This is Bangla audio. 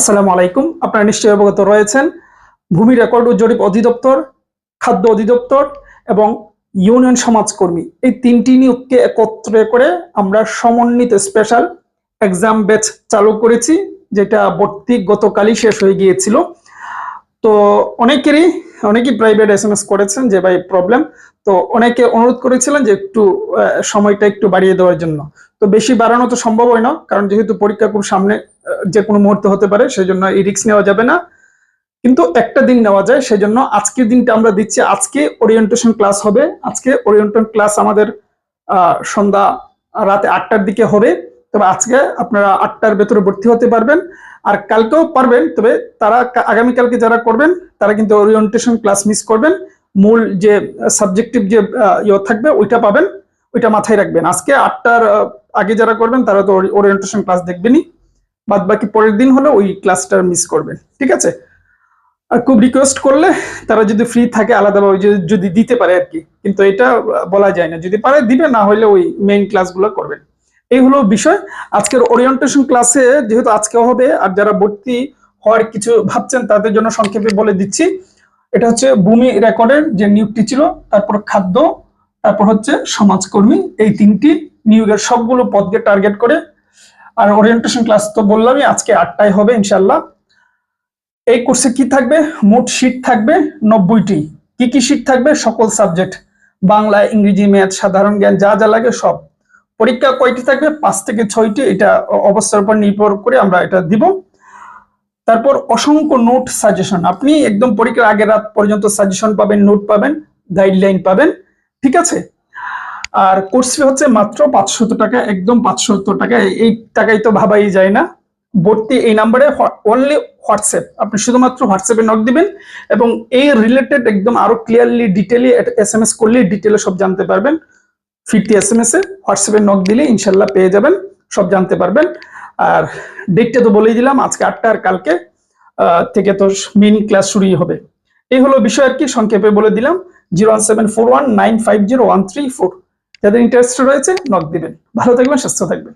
আসসালামু আলাইকুম। আপনারা নিশ্চয়ই অবগত রয়েছেন, ভূমি রেকর্ড ও জরিপ অধিদপ্তর, খাদ্য অধিদপ্তর এবং ইউনিয়ন সমাজকর্মী। এই তিনটি নিয়োগকে একত্রে করে আমরা সমন্বিত স্পেশাল এক্সাম ব্যাচ চালু করেছি, যেটা ভর্তি গতকালই শেষ হয়ে গিয়েছিল। তো অনেকেরই, অনেকেই প্রাইভেট এস এম এস করেছেন যে ভাই প্রবলেম তো অনেকে অনুরোধ করেছিলেন যে একটু সময়টা একটু বাড়িয়ে দেওয়ার জন্য। তো বেশি বাড়ানো তো সম্ভব হয় না, কারণ যেহেতু পরীক্ষা খুব সামনে যে কোনো মুহূর্তে হতে পারে সেই জন্য এই রিস্ক নেওয়া যাবে না। কিন্তু একটা দিন নেওয়া যায় সেই জন্য আজকের দিনটা আমরা দিচ্ছি, আজকে ওরিয়েন্টেশন ক্লাস হবে। আজকে ওরিয়েন্টেশন ক্লাস আমাদের সন্ধ্যা রাতে আটটার দিকে হবে। তবে আজকে আপনারা আটটার ভেতরে ভর্তি হতে পারবেন। আর কালকেও পারবেন, তবে তারা আগামীকালকে যারা করবেন, তারা কিন্তু ওরিয়েন্টেশন ক্লাস মিস করবেন। মূল যে সাবজেক্টিভ যে ইয়ে থাকবে, ওইটা পাবেন, ওইটা মাথায় রাখবেন। আজকে আটটার আগে যারা করবেন, তারা তো ওরিয়েন্টেশন ক্লাস দেখবেনই। বাদ বাকি পরের দিন হলে ওই ক্লাসটা মিস করবেন, ঠিক আছে? আর খুব রিকোয়েস্ট করলে তারা যদি ফ্রি থাকে, আলাদাভাবে যদি- দিতে পারে আর কি। কিন্তু এটা বলা যায় না। যদি পারে, দিবে, না হলে ওই মেইন ক্লাসগুলো করবেন। এই হলো বিষয়। আজকের ওরিয়েন্টেশন ক্লাসে যেহেতু আজকে হবে, আর যারা ভর্তি হওয়ার কিছু ভাবছেন তাদের জন্য সংক্ষেপে বলে দিচ্ছি। এটা হচ্ছে ভূমি রেকর্ডের যে নিয়োগটি ছিল, তারপর খাদ্য, তারপর হচ্ছে সমাজকর্মী, এই তিনটি নিয়োগের সবগুলো পদকে টার্গেট করে। আর ওরিয়েন্টেশন ক্লাস তো বললামই, আজকে আটটায় হবে ইনশাল্লাহ এই কোর্সে কি থাকবে? মোট শীট থাকবে নব্বইটি। কি কি শীট থাকবে? সকল সাবজেক্ট বাংলা, ইংরেজি ম্যাথ সাধারণ জ্ঞান, যা যা লাগে সব। পরীক্ষা কয়টি থাকবে? পাঁচ থেকে ছয়টি। এটা অবস্থার উপর নির্ভর করে আমরা এটা দিব। তারপর অসংখ্য নোট সাজেশন। আপনি একদম পরীক্ষার আগের রাত পর্যন্ত সাজেশন পাবেন, নোট পাবেন, গাইডলাইন পাবেন। ঠিক আছে? আর কোর্স ফি হচ্ছে মাত্র পাঁচশত টাকা, একদম পাঁচশত টাকা। এই টাকাই তো ভাবাই যায় না। ভর্তি এই নাম্বারে অনলি হোয়াটসঅ্যাপ। আপনি শুধুমাত্র হোয়াটসঅ্যাপে নক দিবেন এবং এই রিলেটেড একদম আরও ক্লিয়ারলি ডিটেলি এস এম এস করলে ডিটেলে সব জানতে পারবেন। ফিরতি এস এম এস এ হোয়াটসঅ্যাপে নক দিলে ইনশাল্লাহ পেয়ে যাবেন, সব জানতে পারবেন। আর ডেটটা তো বলেই দিলাম, আজকে আটটা আর কালকে থেকে তো মিনি ক্লাস শুরুই হবে। এই হলো বিষয় আর কি, সংক্ষেপে বলে দিলাম zero one seven four one nine five zero one three four যাদের ইন্টারেস্ট রয়েছে নক দিবেন। ভালো থাকবেন, সুস্থ থাকবেন।